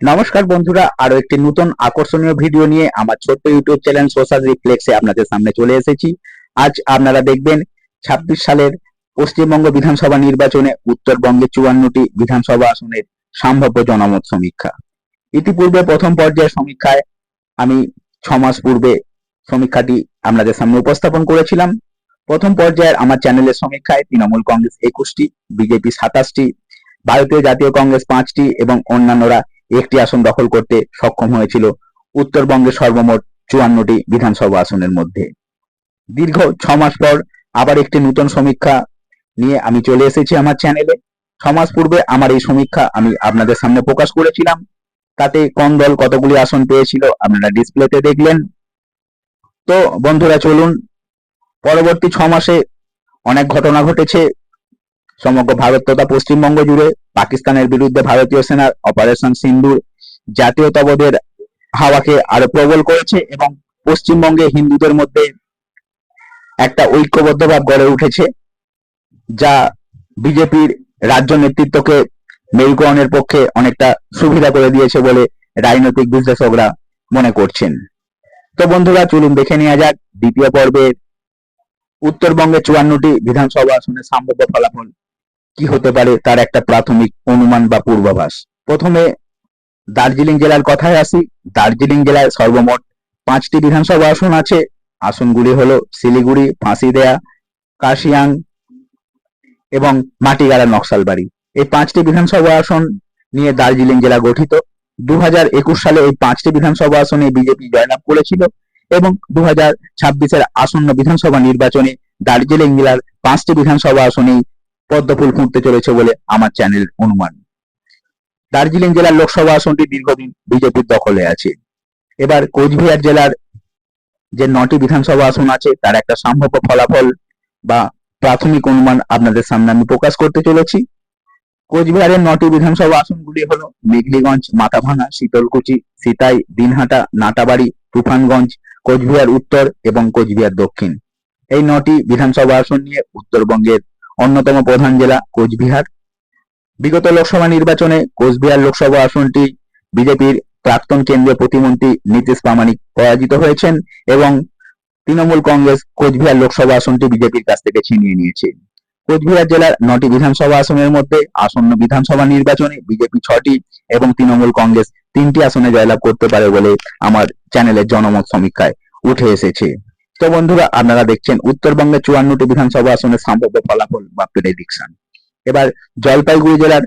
নমস্কার বন্ধুরা আরও একটি নতুন আকর্ষণীয় ভিডিও নিয়ে আমার ছোট্ট ইউটিউব চ্যানেল সোশ্যাল রিফ্লেক্সে আপনাদের সামনে চলে এসেছি। আজ আপনারা দেখবেন ছাব্বিশ সালের পশ্চিমবঙ্গ বিধানসভা নির্বাচনে উত্তরবঙ্গে চুয়ান্নটি বিধানসভা আসনের সম্ভাব্য জনমত সমীক্ষা। ইতিপূর্বে প্রথম পর্যায়ের সমীক্ষায় আমি ছ মাস পূর্বে সমীক্ষাটি আপনাদের সামনে উপস্থাপন করেছিলাম। প্রথম পর্যায়ের আমার চ্যানেলের সমীক্ষায় তৃণমূল কংগ্রেস একুশটি, বিজেপি সাতাশটি, ভারতীয় জাতীয় কংগ্রেস পাঁচটি এবং অন্যান্যরা একটি আসন দখল করতে সক্ষম হয়েছিল উত্তরবঙ্গের সর্বমোট চুয়ান্নটি বিধানসভা আসনের মধ্যে। দীর্ঘ ছ মাস পর আবার একটি নতুন সমীক্ষা নিয়ে আমি চলে এসেছি আমার চ্যানেলে ছ মাস পূর্বে আমার এই সমীক্ষা আমি আপনাদের সামনে প্রকাশ করেছিলাম। তাতে কোন দল কতগুলি আসন পেয়েছিল আপনারা ডিসপ্লেতে দেখলেন। তো বন্ধুরা, চলুন। পরবর্তী ছ মাসে অনেক ঘটনা ঘটেছে। সমগ্র ভারত তথা পশ্চিমবঙ্গ জুড়ে পাকিস্তানের বিরুদ্ধে ভারতীয় সেনার অপারেশন সিন্দুর জাতীয়তাবাদের হাওয়াকে আরও প্রবল করেছে এবং পশ্চিমবঙ্গে হিন্দুদের মধ্যে একটা ঐক্যবদ্ধ ভাব গড়ে উঠেছে, যা বিজেপির রাজ্য নেতৃত্বকে মেরুকরণের পক্ষে অনেকটা সুবিধা করে দিয়েছে বলে রাজনৈতিক বিশ্লেষকরা মনে করছেন। তো বন্ধুরা, চলুন দেখে নেওয়া যাক দ্বিতীয় পর্বের উত্তরবঙ্গে চুয়ান্নটি বিধানসভা আসনের সম্ভাব্য ফলাফল। কি হতে পারে তার একটা প্রাথমিক অনুমান বা পূর্বাভাস। প্রথমে দার্জিলিং জেলার কথায় আসি। দার্জিলিং জেলায় সর্বমোট পাঁচটি বিধানসভা আসন আছে। আসনগুলি হলো শিলিগুড়ি, ফাঁসিদেয়া, কাশিয়াং এবং মাটিগাড়া নকশালবাড়ি। এই পাঁচটি বিধানসভা আসন নিয়ে দার্জিলিং জেলা গঠিত। দু হাজার একুশ সালে এই পাঁচটি বিধানসভা আসনে বিজেপি জয়লাভ করেছিল এবং দু হাজার আসন্ন বিধানসভা নির্বাচনে দার্জিলিং জেলার পাঁচটি বিধানসভা আসনেই পদ্মফুল ফুটতে চলেছে বলে আমার চ্যানেল অনুমান। দার্জিলিং জেলার লোকসভা আসনটি দীর্ঘদিন বিজেপির দখলে আছে। এবার কোচবিহার জেলার যে নটি বিধানসভা আসন আছে, তার একটা সম্ভাব্য ফলাফল বা প্রাথমিক অনুমান আপনাদের সামনে আমি প্রকাশ করতে চলেছি। কোচবিহারের নটি বিধানসভা আসনগুলি হলো মেঘলিগঞ্জ মাথাভাঙা শীতলকুচি, সিতাই, দিনহাটা, নাটাবাড়ি, তুফানগঞ্জ, কোচবিহার উত্তর এবং কোচবিহার দক্ষিণ। এই নটি বিধানসভা আসন নিয়ে উত্তরবঙ্গের অন্যতম প্রধান জেলা কোচবিহার। বিগত লোকসভা নির্বাচনে কোচবিহার লোকসভা আসনটি বিজেপির প্রাক্তন কেন্দ্রীয় প্রতিমন্ত্রী নীতিশ প্রামাণিক পরাজিত হয়েছেন এবং তৃণমূল কংগ্রেস কোচবিহার লোকসভা আসনটি বিজেপির কাছ থেকে ছিনিয়ে নিয়েছে। কোচবিহার জেলার নটি বিধানসভা আসনের মধ্যে আসন্ন বিধানসভা নির্বাচনে বিজেপি ছটি এবং তৃণমূল কংগ্রেস তিনটি আসনে জয়লাভ করতে পারে বলে আমার চ্যানেলের জনমত সমীক্ষায় উঠে এসেছে। তো বন্ধুরা, আপনারা দেখছেন উত্তরবঙ্গের চুয়ান্নটি বিধানসভা আসনের সম্ভাব্য ফলাফল বা প্রেডিকশন এবার জলপাইগুড়ি জেলার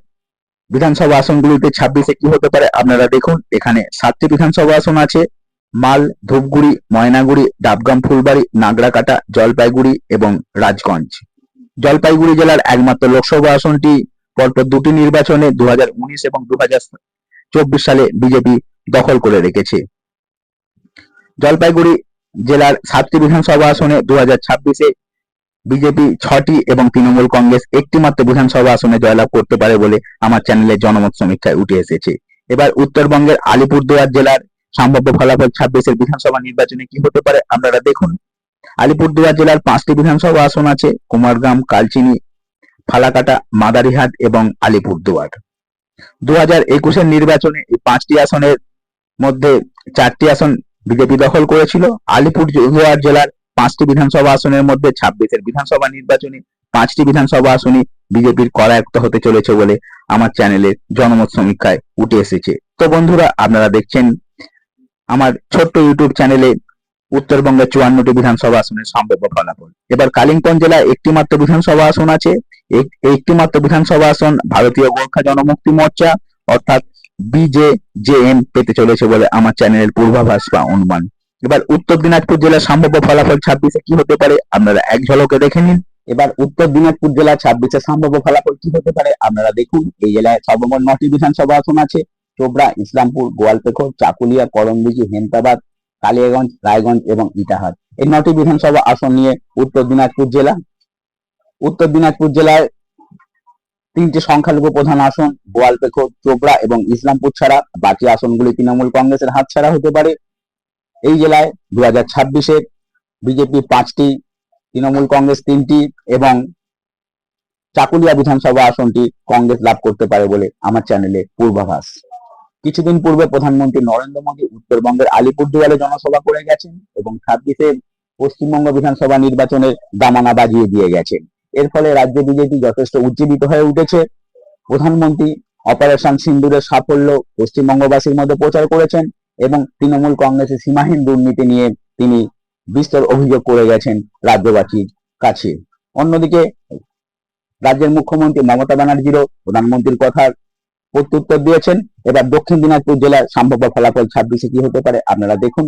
বিধানসভা আসনগুলিতে ছাব্বিশে কি হতে পারে আপনারা দেখুন, এখানে সাতটি বিধানসভা আসন আছে। মাল, ধূপগুড়ি, ময়নাগুড়ি ডাবগ্রাম ফুলবাড়ি, নাগরাকাটা, জলপাইগুড়ি এবং রাজগঞ্জ। জলপাইগুড়ি জেলার একমাত্র লোকসভা আসনটি পরপর দুটি নির্বাচনে দু হাজার উনিশ এবং দু চব্বিশ সালে বিজেপি দখল করে রেখেছে। জলপাইগুড়ি জেলার সাতটি বিধানসভা আসনে দু হাজার ছাব্বিশে বিজেপি ছটি এবং তৃণমূল কংগ্রেস একটি মাত্র বিধানসভা আসনে জয়লাভ করতে পারে বলে আমার চ্যানেলের জনমত সমীক্ষায় উঠে এসেছে। এবার উত্তরবঙ্গের আলিপুরদুয়ার জেলার সম্ভাব্য ফলাফল ছাব্বিশের বিধানসভা নির্বাচনে কি হতে পারে আপনারা দেখুন। আলিপুরদুয়ার জেলার পাঁচটি বিধানসভা আসন আছে, কুমারগ্রাম, কালচিনি, ফালাকাটা, মাদারিহাট এবং আলিপুরদুয়ার। দু হাজার একুশের নির্বাচনে এই পাঁচটি আসনের মধ্যে চারটি আসন বিজেপি দখল করেছিল। আলিপুরদুয়ার জেলার পাঁচটি বিধানসভা আসনের মধ্যে ছাব্বিশের বিধানসভা নির্বাচনে, পাঁচটি বিধানসভা আসনে বিজেপির করায়ত্ত হতে চলেছে বলে আমার চ্যানেলের জনমত সমীক্ষায় উঠে এসেছে। তো বন্ধুরা, আপনারা দেখছেন আমার ছোট্ট ইউটিউব চ্যানেলে উত্তরবঙ্গের চুয়ান্নটি বিধানসভা আসনের সম্ভাব্য ফলাফল। এবার কালিম্পং জেলায় একটি মাত্র বিধানসভা আসন আছে। এক- একটি মাত্র বিধানসভা আসন ভারতীয় গোর্খা জনমুক্তি মোর্চা, অর্থাৎ বিজেজেএম পেতে চলেছে বলে, আমার চ্যানেলের পূর্বাভাস বা অনুমান। এবার উত্তর দিনাজপুর জেলার সম্ভাব্য ফলাফল ছাব্বিশে কি হতে পারে? আপনারা এক ঝলকে দেখে নিন। এবার উত্তর দিনাজপুর জেলা ছাব্বিশে সম্ভাব্য ফলাফল কি হতে পারে? আপনারা দেখুন, এই জেলায় সর্বমোট নটি বিধানসভা আসন আছে। চোপড়া, ইসলামপুর, গোয়ালপেখর, চাকুলিয়া করমদিঘি হেমতাবাদ, কালিয়াগঞ্জ, রায়গঞ্জ এবং ইটাহার। এই নটি বিধানসভা আসন নিয়ে উত্তর দিনাজপুর জেলা। উত্তর দিনাজপুর জেলায় তিনটি সংখ্যালঘু প্রধান আসন গোয়ালপেখর চোপড়া এবং ইসলামপুর ছাড়া বাকি আসনগুলি তৃণমূল কংগ্রেসের হাতছাড়া হতে পারে। এই জেলায় দু হাজার ছাব্বিশে বিজেপি পাঁচটি, তৃণমূল কংগ্রেস তিনটি এবং চাকুলিয়া বিধানসভা আসনটি কংগ্রেস লাভ করতে পারে বলে আমার চ্যানেলে পূর্বাভাস। কিছুদিন পূর্বে প্রধানমন্ত্রী নরেন্দ্র মোদী উত্তরবঙ্গের আলিপুরদুয়ারে জনসভা করে গেছেন এবং ছাব্বিশে পশ্চিমবঙ্গ বিধানসভা নির্বাচনের দামানা বাজিয়ে দিয়ে গেছেন। এর ফলে রাজ্য বিজেপি যথেষ্ট উজ্জীবিত হয়ে উঠেছে। প্রধানমন্ত্রী অপারেশন সিন্দুরের সাফল্য পশ্চিমবঙ্গবাসীর মধ্যে প্রচার করেছেন এবং তৃণমূল কংগ্রেসের সীমাহীন দুর্নীতি নিয়ে তিনি বিস্তর অভিযোগ করে গেছেন রাজ্যবাসীর কাছে। অন্যদিকে রাজ্যের মুখ্যমন্ত্রী মমতা ব্যানার্জিরও প্রধানমন্ত্রীর কথার প্রত্যুত্তর দিয়েছেন। এবার দক্ষিণ দিনাজপুর জেলার সম্ভাব্য ফলাফল ছাব্বিশে কি হতে পারে আপনারা দেখুন।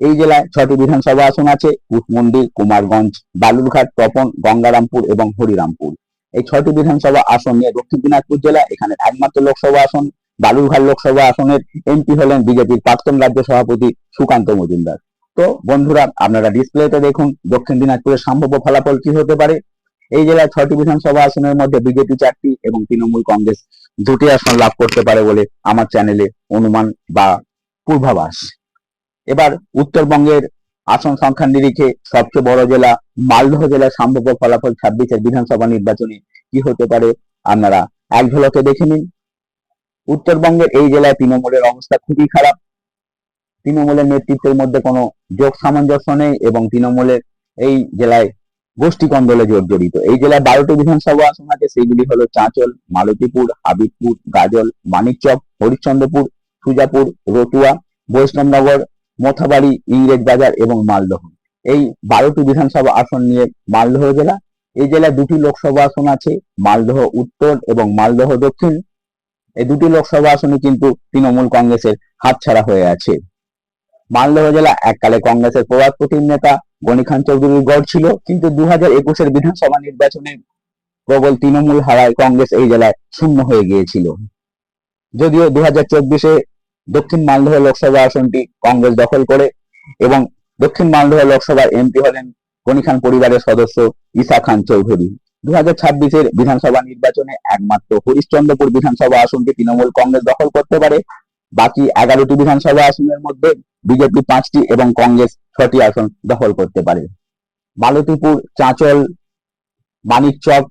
এই জেলায় ছটি বিধানসভা আসন আছে কুটমন্ডি কুমারগঞ্জ, বালুরঘাট, তপন, গঙ্গারামপুর এবং হরিরামপুর। এই ছটি বিধানসভা আসন নিয়ে দক্ষিণ দিনাজপুর জেলা, এখানে একমাত্র লোকসভা আসন, বালুরঘাট লোকসভা আসনের এমপি হলেন বিজেপির প্রাক্তন রাজ্য সভাপতি সুকান্ত মজুমদার। তো বন্ধুরা, আপনারা ডিসপ্লেতে দেখুন দক্ষিণ দিনাজপুরের সম্ভাব্য ফলাফল কি হতে পারে। এই জেলায় ছটি বিধানসভা আসনের মধ্যে বিজেপি চারটি এবং তৃণমূল কংগ্রেস দুটি আসন লাভ করতে পারে বলে আমার চ্যানেলে অনুমান বা পূর্বাভাস। এবার উত্তরবঙ্গের আসন সংখ্যার নিরিখে সবচেয়ে বড় জেলা মালদহ জেলার সম্ভাব্য ফলাফল ছাব্বিশের বিধানসভা নির্বাচনে কি হতে পারে আপনারা এক ঝলকে দেখে নিন। উত্তরবঙ্গের এই জেলায় তৃণমূলের অবস্থা খুবই খারাপ। তৃণমূলের নেতৃত্বের মধ্যে কোনো যোগ সামঞ্জস্য নেই এবং তৃণমূলের এই জেলায় গোষ্ঠী কন্দলে জর্জরিত এই জেলায় বারোটি বিধানসভা আসন আছে, সেইগুলি হলো চাঁচল, মালতীপুর, হাবিবপুর, গাজল, মানিকচক, হরিশ্চন্দ্রপুর, সুজাপুর, রতুয়া, বৈষ্ণবনগর মোথাবাড়ি, ইংরেজ বাজার এবং মালদহ। এই বারোটি বিধানসভা আসন নিয়ে মালদহ জেলা। এই জেলায় দুটি লোকসভা আসন আছে, মালদহ উত্তর এবং মালদহ দক্ষিণ। এই দুটি লোকসভা আসনে কিন্তু তৃণমূল কংগ্রেসের হাতছাড়া হয়ে আছে। মালদহ জেলা এককালে কংগ্রেসের প্রতিম নেতা গনি খান চৌধুরীর গড় ছিল, কিন্তু দু হাজার একুশের বিধানসভা নির্বাচনে প্রবল তৃণমূল হারায় কংগ্রেস এই জেলায় শূন্য হয়ে গিয়েছিল। যদিও দু হাজার চব্বিশে দক্ষিণ মালদহ লোকসভা আসনটি কংগ্রেস দখল করে এবং দক্ষিণ মালদহ লোকসভার এমপি হলেন গনি খান পরিবারের সদস্য ঈসা খান চৌধুরী। দু হাজার ছাব্বিশের বিধানসভা নির্বাচনে একমাত্র হরিশ্চন্দ্রপুর বিধানসভা আসনটি তৃণমূল কংগ্রেস দখল করতে পারে। বাকি এগারোটি বিধানসভা আসনের মধ্যে বিজেপি পাঁচটি এবং কংগ্রেস ছটি আসন দখল করতে পারে। মালতীপুর চাঁচল, মানিকচক,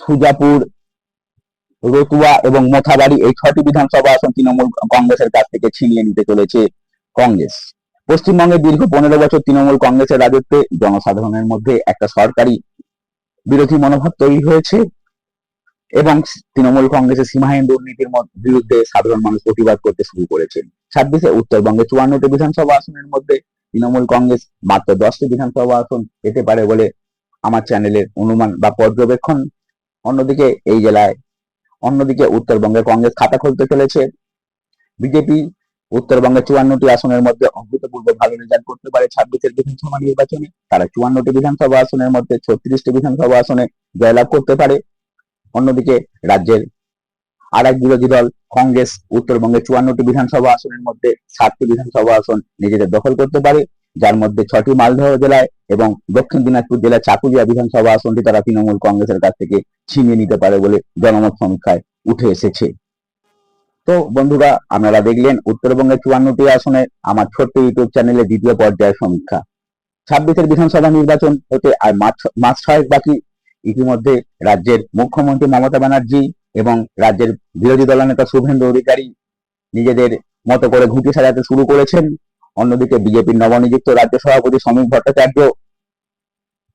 সুজাপুর রতুয়া এবং মোথাবাড়ি এই ছটি বিধানসভা আসন তৃণমূল কংগ্রেসের কাছ থেকে ছিনিয়ে নিতে চলেছে কংগ্রেস। পশ্চিমবঙ্গে দীর্ঘ পনেরো বছর তৃণমূল কংগ্রেসের রাজত্বে জনসাধারণের মধ্যে একটা সরকারি বিরোধী মনোভাব তৈরি হয়েছে এবং তৃণমূল কংগ্রেসের সীমাহীন দুর্নীতির বিরুদ্ধে সাধারণ মানুষ প্রতিবাদ করতে শুরু করেছেন ছাব্বিশে উত্তরবঙ্গে চুয়ান্নটি বিধানসভা আসনের মধ্যে তৃণমূল কংগ্রেস মাত্র দশটি বিধানসভা আসন পেতে পারে বলে আমার চ্যানেলের অনুমান বা পর্যবেক্ষণ। অন্যদিকে এই জেলায় অন্যদিকে উত্তরবঙ্গে কংগ্রেস খাতা খুলতে চলেছে। বিজেপি উত্তরবঙ্গে চুয়ান্নটি আসনের মধ্যে অভূতপূর্ব ভালো রেজাল্ট করতে পারে ছাব্বিশের বিধানসভা নির্বাচনে। তারা চুয়ান্নটি বিধানসভা আসনের মধ্যে ছত্রিশটি বিধানসভা আসনে জয়লাভ করতে পারে। অন্যদিকে রাজ্যের আর এক বিরোধী দল কংগ্রেস উত্তরবঙ্গে চুয়ান্নটি বিধানসভা আসনের মধ্যে সাতটি বিধানসভা আসন নিজেদের দখল করতে পারে। যার মধ্যে ছটি মালদহ জেলায় এবং দক্ষিণ দিনাজপুর জেলার চাকুলিয়া বিধানসভা আসনটি তারা তৃণমূল কংগ্রেসের কাছ থেকে ছিনিয়ে নিতে পারে বলে জনমত সমীক্ষায় উঠে এসেছে। তো বন্ধুরা, আপনারা দেখলেন উত্তরবঙ্গের চুয়ান্নটি আসনে আমার ছোট্ট ইউটিউব চ্যানেলে দ্বিতীয় পর্যায়ের সমীক্ষা ছাব্বিশের বিধানসভা নির্বাচন হতে আর মাস ছয়েক বাকি। ইতিমধ্যে রাজ্যের মুখ্যমন্ত্রী মমতা ব্যানার্জি এবং রাজ্যের বিরোধী দলনেতা শুভেন্দু অধিকারী নিজেদের মতো করে ঘুঁটি সাজাতে শুরু করেছেন। অন্যদিকে বিজেপির নবনিযুক্ত রাজ্য সভাপতি সমীর ভট্টাচার্য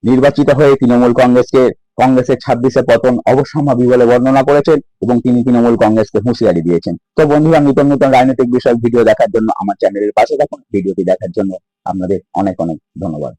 নির্বাচিত হয়ে তৃণমূল কংগ্রেসকে, কংগ্রেসের ছাব্বিশে পতন অবশ্যম্ভাবী বলে বর্ণনা করেছেন এবং তিনি তৃণমূল কংগ্রেসকে হুঁশিয়ারি দিয়েছেন। তো বন্ধুরা, নতুন নতুন রাজনৈতিক বিষয়ক ভিডিও দেখার জন্য আমার চ্যানেলের পাশে থাকুন। ভিডিওটি দেখার জন্য আপনাদের অনেক অনেক ধন্যবাদ।